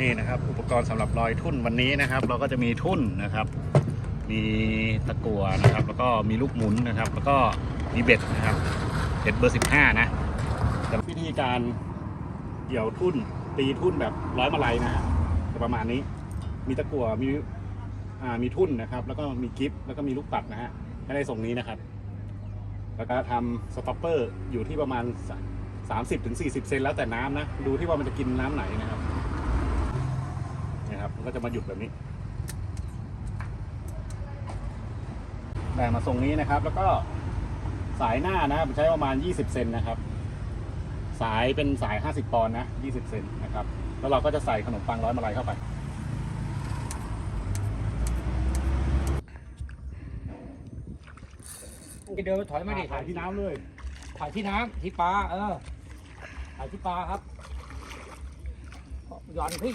นี่นะครับ อุปกรณ์สำหรับลอยทุ่นวันนี้นะครับ เราก็จะมีทุ่นนะครับ มีตะกั่วนะครับ แล้วก็มีลูกหมุนนะครับ แล้วก็มีเบ็ดนะครับเบ็ดเบอร์15นะแต่วิธีการเกี่ยวทุ่นตีทุ่นแบบร้อยมาลัยนะฮะจะประมาณนี้ มีตะกั่วมีอ่ามีทุ่นนะครับ แล้วก็มีกิฟแล้วก็มีลูกปัดนะฮะให้ได้ทรงนี้นะครับ แล้วก็ทำสต็อปเปอร์อยู่ที่ประมาณ 30ถึง40 เซนแล้วแต่น้ำนะ ดูที่ว่ามันจะกินน้ำไหนนะครับ ก็จะมาหยุดแบบนี้ ได้มาทรงนี้นะครับ แล้วก็สายหน้านะครับใช้ประมาณ 20 เซนนะครับ สายเป็นสาย 50 ปอนด์นะ 20 เซนนะครับ แล้วเราก็จะใส่ขนมปังร้อยมาลัยเข้าไปจะเดินถอยมาดิถ่ายที่น้ำเลยถ่ายที่น้ำที่ปลาเออถ่ายที่ปลาครับหย่อนพี่